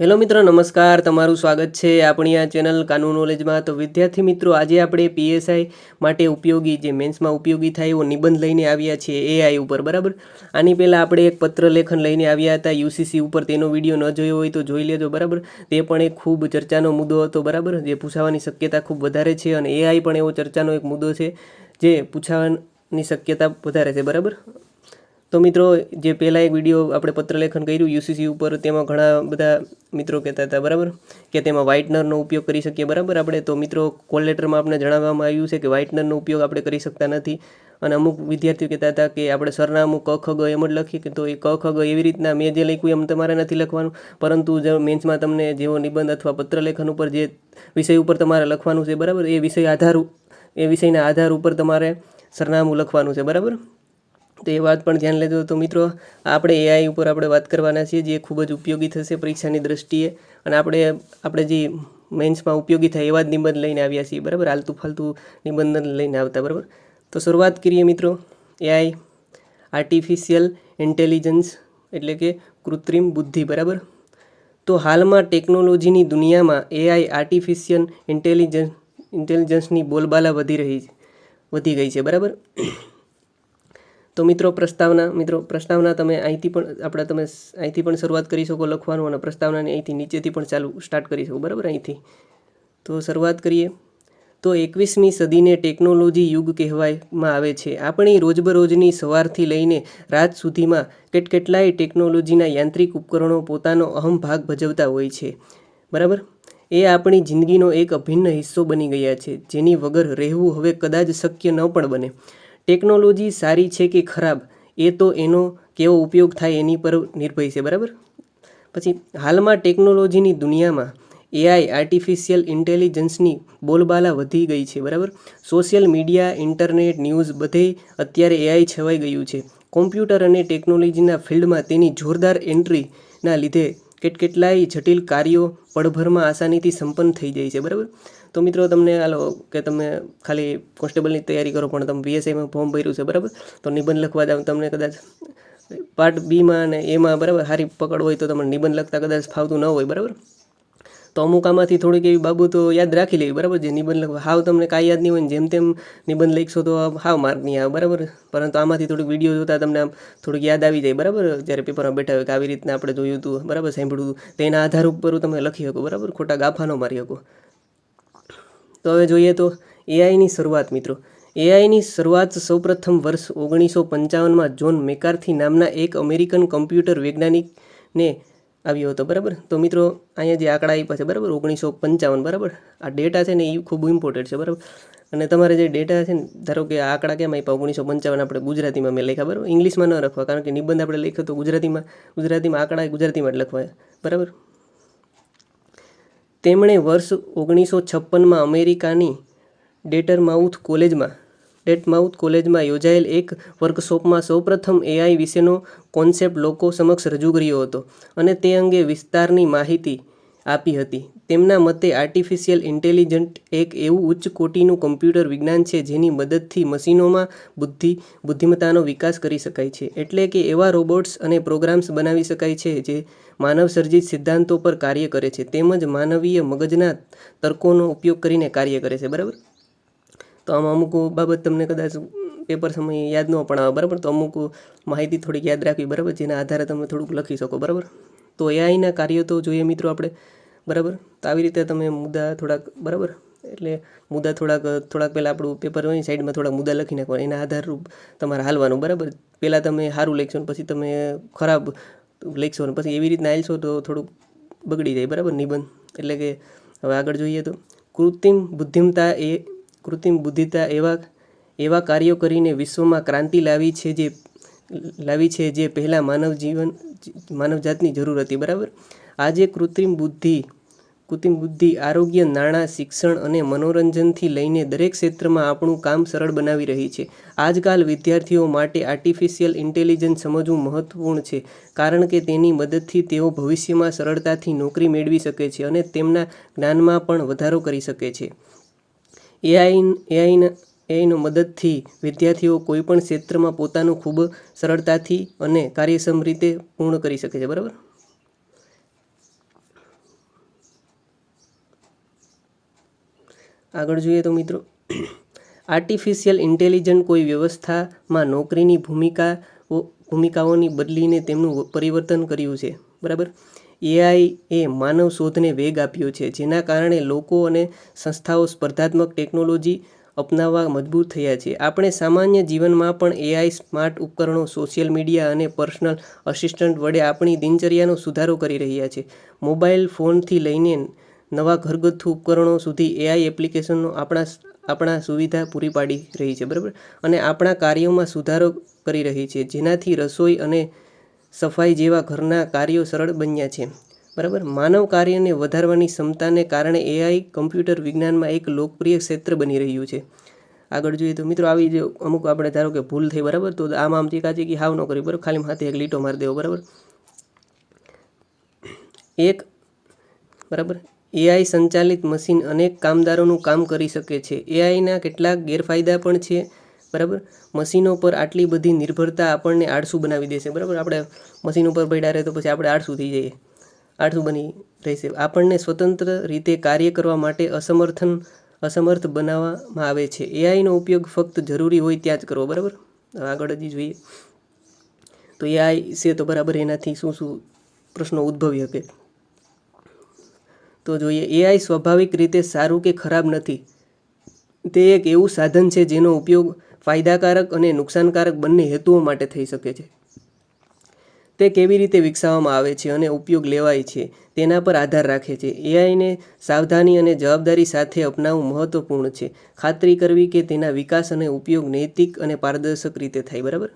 Hello મિત્રો, નમસ્કાર. તમારું સ્વાગત છે આપણી આ ચેનલ કાનૂન નોલેજમાં. તો વિદ્યાર્થી મિત્રો, આજે આપણે પીએસઆઈ માટે ઉપયોગી, જે મેન્સમાં ઉપયોગી થાય એવો નિબંધ લઈને આવ્યા છીએ એઆઈ ઉપર, બરાબર? આની પહેલાં આપણે એક પત્ર લેખન લઈને આવ્યા હતા યુસીસી ઉપર. તેનો વીડિયો ન જોયો હોય તો જોઈ લેજો, બરાબર? તે પણ એક ખૂબ ચર્ચાનો મુદ્દો હતો, બરાબર? જે પૂછાવાની શક્યતા ખૂબ વધારે છે અને એઆઈ પણ એવો ચર્ચાનો એક મુદ્દો છે જે પૂછાવાની શક્યતા વધારે છે, બરાબર? તો મિત્રો, જે પહેલાં એક વીડિયો આપણે પત્રલેખન કર્યું યુસીસી ઉપર, તેમાં ઘણા બધા મિત્રો કહેતા હતા, બરાબર? કે તેમાં વ્હાઇટનરનો ઉપયોગ કરી શકીએ, બરાબર આપણે? તો મિત્રો, કોલ લેટરમાં આપણે જણાવવામાં આવ્યું છે કે વ્હાઇટનરનો ઉપયોગ આપણે કરી શકતા નથી. અને અમુક વિદ્યાર્થીઓ કહેતા હતા કે આપણે સરનામું ક, ખ, ગ એમ જ લખીએ કે તો એ ક, ખ, ગ એવી રીતના મેં જે લખ્યું એમ તમારે નથી લખવાનું. પરંતુ જો મેન્સમાં તમને જેવો નિબંધ અથવા પત્રલેખન ઉપર જે વિષય ઉપર તમારે લખવાનું છે, બરાબર? એ વિષય આધાર, એ વિષયના આધાર ઉપર તમારે સરનામું લખવાનું છે, બરાબર? તો એ વાત પણ ધ્યાન લેજો. તો મિત્રો, આપણે એઆઈ ઉપર આપણે વાત કરવાના છીએ જે ખૂબ જ ઉપયોગી થશે પરીક્ષાની દ્રષ્ટિએ. અને આપણે આપણે જે મેન્સમાં ઉપયોગી થાય એવા જ નિબંધ લઈને આવ્યા છીએ. બરાબર? આલતું ફાલતું નિબંધ લઈને આવતા, બરાબર? તો શરૂઆત કરીએ મિત્રો. એઆઈ આર્ટિફિશિયલ ઇન્ટેલિજન્સ એટલે કે કૃત્રિમ બુદ્ધિ, બરાબર? તો હાલમાં ટેકનોલોજીની દુનિયામાં એઆઈ આર્ટિફિશિયલ ઇન્ટેલિજન્સ ઇન્ટેલિજન્સની બોલબાલા વધી રહી વધી ગઈ છે, બરાબર? તો મિત્રો પ્રસ્તાવના મિત્રો પ્રસ્તાવના તમે અહીંથી પણ, આપણે તમે અહીંથી પણ શરૂઆત કરી શકો લખવાનું અને પ્રસ્તાવનાની અહીંથી નીચેથી પણ ચાલુ સ્ટાર્ટ કરી શકો, બરાબર? અહીંથી. તો શરૂઆત કરીએ. તો એકવીસમી સદીને ટેકનોલોજી યુગ કહેવામાં આવે છે. આપણી રોજબરોજની સવારથી લઈને રાત સુધીમાં કેટકેટલાય ટેકનોલોજીના યાંત્રિક ઉપકરણો પોતાનો અહમ ભાગ ભજવતા હોય છે. બરાબર? એ આપણી જિંદગીનો એક અભિન્ન હિસ્સો બની ગયા છે. જેની વગર રહેવું હવે કદાચ શક્ય ન પણ બને. ટેકનોલોજી સારી છે કે ખરાબ, એ તો એનો કેવો ઉપયોગ થાય એની પર નિર્ભય છે, બરાબર? પછી હાલમાં ટેકનોલોજીની દુનિયામાં એઆઈ આર્ટિફિશિયલ ઇન્ટેલિજન્સની બોલબાલા વધી ગઈ છે, બરાબર? સોશિયલ મીડિયા ઇન્ટરનેટ ન્યૂઝ બધે અત્યારે એઆઈ છવાઈ ગયું છે. કોમ્પ્યુટર અને ટેકનોલોજીના ફિલ્ડમાં તેની જોરદાર એન્ટ્રીના લીધે કેટકેટલાય જટિલ કાર્યો પળભરમાં આસાનીથી સંપન્ન થઈ જાય છે, બરાબર? તો મિત્રો તમને હાલો કે તમે ખાલી કોન્સ્ટેબલની તૈયારી કરો, પણ તમે વીએસઆઈમાં ફોર્મ ભર્યું છે, બરાબર? તો નિબંધ લખવા જાવ, તમને કદાચ પાર્ટ બીમાં અને એમાં બરાબર સારી પકડ હોય તો તમને નિબંધ લખતા કદાચ ફાવતું ન હોય, બરાબર? તો અમુક આમાંથી થોડીક એવી બાબતો યાદ રાખી લેવી, બરાબર? જે નિબંધ લખવા. હાવ તમને કાંઈ યાદ નહીં હોય જેમ તેમ નિબંધ લખશો તો હાવ માર્ક નહીં આવે, બરાબર? પરંતુ આમાંથી થોડીક વીડિયો જોતા તમને આમ થોડીક યાદ આવી જાય, બરાબર? જ્યારે પેપરમાં બેઠા હોય કે આવી રીતના આપણે જોયું હતું, બરાબર? સાંભળ્યું હતું. તેના આધાર ઉપર તમે લખી શકો, બરાબર? ખોટા ગાફા મારી શકો. તો હવે જોઈએ તો એઆઈની શરૂઆત, મિત્રો. એઆઈની શરૂઆત સૌપ્રથમ વર્ષ ઓગણીસો પંચાવનમાં જોન મેકાર્થી નામના એક અમેરિકન કમ્પ્યુટર વૈજ્ઞાનિકને આવ્યો હતો, બરાબર? તો મિત્રો, અહીંયા જે આંકડા આપ્યા છે, બરાબર? ઓગણીસો પંચાવન, બરાબર? આ ડેટા છે ને એ ખૂબ ઇમ્પોર્ટન્ટ છે, બરાબર? અને તમારે જે ડેટા છે ને, ધારો કે આ આંકડા કેમ આપ્યા? ઓગણીસો પંચાવન આપણે ગુજરાતીમાં મેં લખ્યા, બરાબર? ઇંગ્લિશમાં ન લખવા, કારણ કે નિબંધ આપણે લખ્યો તો ગુજરાતીમાં ગુજરાતીમાં આંકડા ગુજરાતીમાં જ લખવા બરાબર? તેમણે વર્ષ ઓગણીસો છપ્પનમાં અમેરિકાની ડેટર માઉથ કોલેજમાં ડેટમાઉથ કોલેજમાં યોજાયેલ એક વર્કશોપમાં સૌપ્રથમ એઆઈ વિશેનો કોન્સેપ્ટ લોકો સમક્ષ રજૂ કર્યો હતો અને તે અંગે વિસ્તારની માહિતી આપી હતી. તેમના મતે આર્ટિફિશિયલ ઇન્ટેલિજન્ટ એક એવું ઉચ્ચ કોટીનું કમ્પ્યુટર વિજ્ઞાન છે જેની મદદથી મશીનોમાં બુદ્ધિ, બુદ્ધિમત્તાનો વિકાસ કરી શકાય છે. એટલે કે એવા રોબોટ્સ અને પ્રોગ્રામ્સ બનાવી શકાય છે જે માનવ સર્જિત સિદ્ધાંતો પર કાર્ય કરે છે. તેમજ માનવીય મગજના તર્કોનો ઉપયોગ કરીને કાર્ય કરે છે. બરાબર? તો આમાં અમુક બાબત તમને કદાચ પેપર સમયે યાદ ન પણ આવે બરાબર? તો અમુક માહિતી થોડીક યાદ રાખવી, બરાબર? જેના આધારે તમે થોડુંક લખી શકો, બરાબર? તો એઆઈના કાર્યો તો જોઈએ મિત્રો આપણે, બરાબર? તો આવી રીતે તમે મુદ્દા થોડાક, બરાબર? એટલે મુદ્દા થોડાક થોડાક પહેલાં આપણું પેપર હોય સાઈડમાં થોડાક મુદ્દા લખી નાખવાના, એના આધારરૂપ તમારે હાલવાનું, બરાબર? પહેલાં તમે સારું લખશો ને પછી તમે ખરાબ લખશો ને પછી એવી રીતના આવશો તો થોડુંક બગડી જાય, બરાબર? નિબંધ. એટલે કે હવે આગળ જોઈએ તો કૃત્રિમ બુદ્ધિમતા એ કૃત્રિમ બુદ્ધિતા એવા એવા કાર્યો કરીને વિશ્વમાં ક્રાંતિ લાવી છે જે, લાવી છે જે પહેલાં માનવ જીવન, માનવજાતની જરૂર હતી, બરાબર? આજે કૃત્રિમ બુદ્ધિ કૃત્રિમ બુદ્ધિ આરોગ્ય, નાણાં, શિક્ષણ અને મનોરંજનથી લઈને દરેક ક્ષેત્રમાં આપણું કામ સરળ બનાવી રહી છે. આજકાલ વિદ્યાર્થીઓ માટે આર્ટિફિશિયલ ઇન્ટેલિજન્સ સમજવું મહત્વપૂર્ણ છે, કારણ કે તેની મદદથી તેઓ ભવિષ્યમાં સરળતાથી નોકરી મેળવી શકે છે અને તેમના જ્ઞાનમાં પણ વધારો કરી શકે છે. એઆઈ એઆઈના એઆઈનો મદદથી વિદ્યાર્થીઓ કોઈપણ ક્ષેત્રમાં પોતાનું ખૂબ સરળતાથી અને કાર્યક્ષમ રીતે પૂર્ણ કરી શકે છે, બરાબર? આગળ જોઈએ તો મિત્રો, આર્ટિફિશિયલ ઇન્ટેલિજન્ટ કોઈ વ્યવસ્થામાં નોકરીની ભૂમિકા ભૂમિકાઓની બદલીને તેમનું પરિવર્તન કર્યું છે, બરાબર? એઆઈ એ માનવ શોધને વેગ આપ્યો છે, જેના કારણે લોકો અને સંસ્થાઓ સ્પર્ધાત્મક ટેકનોલોજી અપનાવવા મજબૂર થયા છે. આપણે સામાન્ય જીવનમાં પણ એઆઈ સ્માર્ટ ઉપકરણો, સોશિયલ મીડિયા અને પર્સનલ અસિસ્ટન્ટ વડે આપણી દિનચર્યાનો સુધારો કરી રહ્યા છે. મોબાઈલ ફોનથી લઈને નવા ઘરગથ્થુ ઉપકરણો સુધી એઆઈ એપ્લિકેશનો આપણા આપણા સુવિધા પૂરી પાડી રહી છે, બરાબર? અને આપણા કાર્યોમાં સુધારો કરી રહી છે, જેનાથી રસોઈ અને સફાઈ જેવા ઘરના કાર્યો સરળ બન્યા છે. બરાબર? માનવ કાર્યને વધારવાની ક્ષમતાને કારણે એઆઈ કમ્પ્યુટર વિજ્ઞાનમાં એક લોકપ્રિય ક્ષેત્ર બની રહ્યું છે. આગળ જોઈએ તો મિત્રો આવી જો અમુક આપણે ધારો કે ભૂલ થઈ, બરાબર? તો આમ આમ ચીકા ચીકી હાવ ન કરી, બરાબર? ખાલી હાથે એક લીટો મારી દેવો, બરાબર? એક, બરાબર? એઆઈ સંચાલિત મશીન અનેક કામદારોનું કામ કરી શકે છે. એઆઈના કેટલાક ગેરફાયદા પણ છે. બરાબર? મશીનો પર આટલી બધી નિર્ભરતા આપણને આળસુ બનાવી દેશે, બરાબર? આપણે મશીનો પર પડ્યા રહે તો પછી આપણે આળસુ થઈ જઈએ, આળસુ બની રહેશે. આપણને સ્વતંત્ર રીતે કાર્ય કરવા માટે અસમર્થન, અસમર્થ બનાવવામાં આવે છે. એઆઈનો ઉપયોગ ફક્ત જરૂરી હોય ત્યાં જ કરવો, બરાબર? આગળ હજી જોઈએ. તો એઆઈ છે તો બરાબર એનાથી શું શું પ્રશ્નો ઉદ્ભવી શકે? તો જોઈએ એઆઈ સ્વાભાવિક રીતે સારું કે ખરાબ નથી? તે એક એવું સાધન છે જેનો ઉપયોગ ફાયદાકારક અને નુકસાનકારક બંને હેતુઓ માટે થઈ શકે છે. તે કેવી રીતે વિકસાવવામાં આવે છે અને ઉપયોગ લેવાય છે તેના પર આધાર રાખે છે. એઆઈને સાવધાની અને જવાબદારી સાથે અપનાવવું મહત્વપૂર્ણ છે. ખાતરી કરવી કે તેના વિકાસ અને ઉપયોગ નૈતિક અને પારદર્શક રીતે થાય, બરાબર?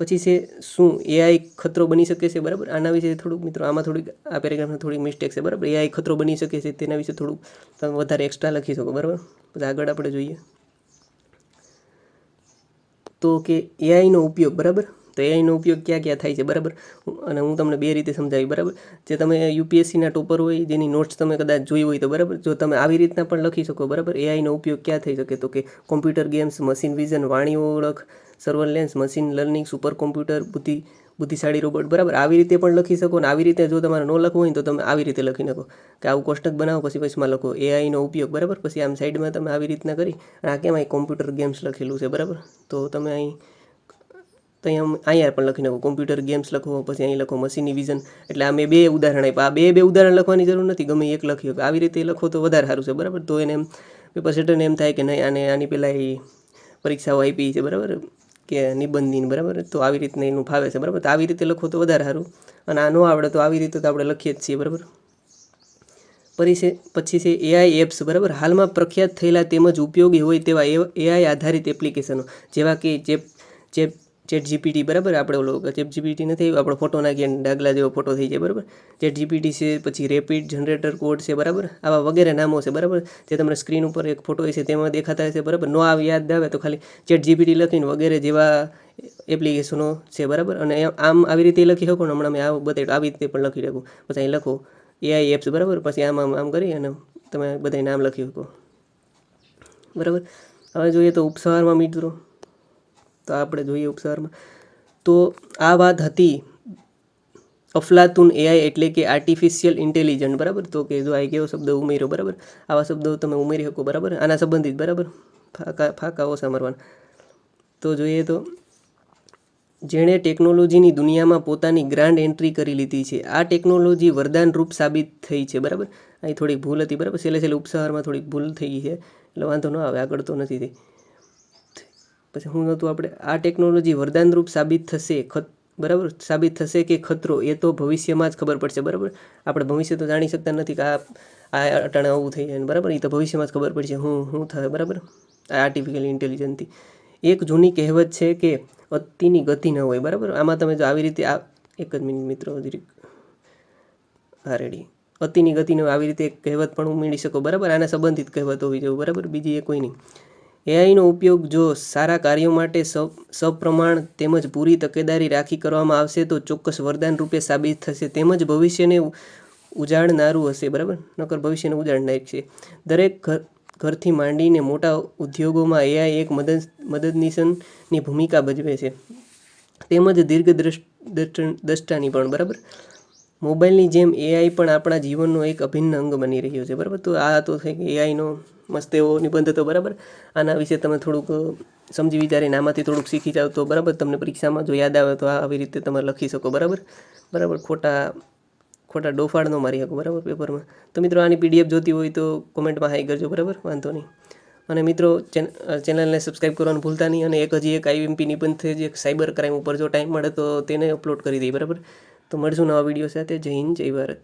પછી છે શું એઆઈ ખતરો બની શકે છે, બરાબર? આના વિશે થોડુંક મિત્રો, આમાં થોડીક, આ પેરેગ્રાફમાં થોડીક મિસ્ટેક છે, બરાબર? એઆઈ ખતરો બની શકે છે તેના વિશે થોડુંક તમે વધારે એક્સ્ટ્રા લખી શકો, બરાબર? પછી આગળ આપણે જોઈએ. તો કે એઆઈનો ઉપયોગ, બરાબર? તો એઆઈનો ઉપયોગ ક્યાં ક્યાં થાય છે, બરાબર? અને હું તમને બે રીતે સમજાવી બરાબર? જે તમે યુપીએસસીના ટોપર હોય, જેની નોટ્સ તમે કદાચ જોઈ હોય તો, બરાબર? જો તમે આવી રીતના પણ લખી શકો, બરાબર? એઆઈનો ઉપયોગ ક્યાં થઈ શકે? તો કે કોમ્પ્યુટર ગેમ્સ મશીન વિઝન વાણી ઓળખ surveillance machine learning super computer બુદ્ધિ બુદ્ધિશાળી રોબોટ બરાબર? આવી રીતે પણ લખી શકો ને આવી રીતે જો તમારે ન લખવું હોય તો તમે આવી રીતે લખી શકો. કે આવું કોષ્ટક બનાવો, પછી પછીમાં લખો એઆઈનો ઉપયોગ, બરાબર? પછી આમ સાઈડમાં તમે આવી રીતના કરી. અને આ કેમ અહીં કોમ્પ્યુટર ગેમ્સ લખેલું છે, બરાબર? તો તમે અહીં તો અહીંયા અહીંયા પણ લખી નાખો. કોમ્પ્યુટર ગેમ્સ લખો, પછી અહીં લખો મશીની વિઝન એટલે આ મેં બે ઉદાહરણ આપ્યા. આ બે બે ઉદાહરણ લખવાની જરૂર નથી, ગમે એક લખ્યો આવી રીતે લખો તો વધારે સારું છે, બરાબર? તો એને એમ પેપર સેટરને એમ થાય કે નહીં, આને આની પહેલાં એ પરીક્ષાઓ આપી છે, બરાબર? કે નિબંધની, બરાબર? તો આવી રીતને એનું ફાવે છે, બરાબર? તો આવી રીતે લખો તો વધારે સારું. અને આ ન આવડે તો આવી રીતે તો આપણે લખીએ જ છીએ, બરાબર? પછી છે પછી છે એઆઈ એપ્સ બરાબર? હાલમાં પ્રખ્યાત થયેલા તેમજ ઉપયોગી હોય તેવા એઆઈ આધારિત એપ્લિકેશનો જેવા કે જે ચેપ ચેટ જીપીટી બરાબર? આપણે ઓલો ચેટ જીપીટી નથી આપણો ફોટો નાખીએ ડાગલા જેવો ફોટો થઈ જાય, બરાબર? ચેટ જીપીટી છે, પછી રેપિડ જનરેટર કોડ છે, બરાબર? આવા વગેરે નામો છે, બરાબર? જે તમને સ્ક્રીન ઉપર એક ફોટો છે તેમાં દેખાતા છે બરાબર? નો આવે, યાદ આવે, તો ખાલી ચેટ જીપીટી લખીને વગેરે જેવા એપ્લિકેશનો છે, બરાબર? અને આમ આવી રીતે લખી શકો ને હમણાં મેં આવું બતાવ્યું, આવી રીતે પણ લખી શકું. પછી અહીં લખો એઆઈ એપ્સ બરાબર? પછી આમ આમ આમ કરી અને તમે બધા નામ લખી શકો. બરાબર? હવે જોઈએ તો ઉપસવારમાં મિત્રો તો આપણે જોઈએ ઉપસારમાં તો આ વાત હતી અફલાતુન એઆઈ એટલે કે આર્ટિફિશિયલ ઇન્ટેલિજન્ટ બરાબર? તો કે જો આ કેવો શબ્દ ઉમેર્યો, બરાબર? આવા શબ્દો તમે ઉમેરી શકો, બરાબર? આના સંબંધિત, બરાબર? ફાકા ફાકા ઓછા મારવાના તો જોઈએ તો, જેણે ટેકનોલોજીની દુનિયામાં પોતાની ગ્રાન્ડ એન્ટ્રી કરી લીધી છે. આ ટેકનોલોજી વરદાન રૂપ સાબિત થઈ છે, બરાબર? અહીં થોડીક ભૂલ હતી, બરાબર? છેલ્લે છેલ્લે ઉપસહારમાં થોડીક ભૂલ થઈ ગઈ છે. એટલે વાંધો ન આવે, આગળ તો નથી થઈ. પછી શું નહોતું, આપણે આ ટેકનોલોજી વરદાનરૂપ સાબિત થશે, ખત, બરાબર? સાબિત થશે કે ખતરો, એ તો ભવિષ્યમાં જ ખબર પડશે, બરાબર? આપણે ભવિષ્ય તો જાણી શકતા નથી કે આ આ અટાણે આવું થઈ જાય બરાબર? એ તો ભવિષ્યમાં જ ખબર પડશે હું શું થાય, બરાબર? આ આર્ટિફિશિયલ ઇન્ટેલિજન્સથી એક જૂની કહેવત છે કે અતિની ગતિ ન હોય, બરાબર? આમાં તમે જો આવી રીતે આ, એક જ મિનિટ મિત્રો હા રેડી અતિની ગતિને આવી રીતે એક કહેવત પણ ઉમેરી શકો, બરાબર? આના સંબંધિત કહેવત હોવી જોઈએ બરાબર? બીજી એ કોઈ નહીં. એઆઈનો ઉપયોગ જો સારા કાર્યો માટે સપ્રમાણ તેમજ પૂરી તકેદારી રાખી કરવામાં આવશે, તો ચોક્કસ વરદાન રૂપે સાબિત થશે. તેમજ ભવિષ્યને ઉજાડનારું હશે, બરાબર? નકર ભવિષ્યને ઉજાડનાર છે. દરેક ઘર, ઘરથી માંડીને મોટા ઉદ્યોગોમાં એઆઈ એક મદદ, મદદનીશનની ભૂમિકા ભજવે છે. તેમજ દીર્ઘ દ્રષ્ટાની પણ, બરાબર? મોબાઈલની જેમ એઆઈ પણ આપણા જીવનનો એક અભિન્ન અંગ બની રહ્યો છે, બરાબર? તો આ તો છે કે એઆઈનો મસ્ત એવો નિબંધ હતો, બરાબર? આના વિશે તમે થોડુંક સમજી વિચારીને આમાંથી થોડુંક શીખી જાઓ તો બરાબર તમને પરીક્ષામાં જો યાદ આવે તો આવી રીતે તમે લખી શકો, બરાબર? બરાબર, ખોટા ખોટા ડોફાડ ન મારી શકો, બરાબર, પેપરમાં. તો મિત્રો આની પીડીએફ જોતી હોય તો કોમેન્ટમાં હાઈ કરજો, બરાબર? વાંધો નહીં. અને મિત્રો, ચેન- ચેનલને સબસ્ક્રાઈબ કરવાનું ભૂલતા નહીં અને એક હજી એક આઈએમપી નિબંધ છે જે સાયબર ક્રાઇમ ઉપર જો ટાઈમ મળે તો તેને અપલોડ કરી દઈએ બરાબર? તો મળશું નવા વીડિયો સાથે. જય હિન્દ, જય ભારત.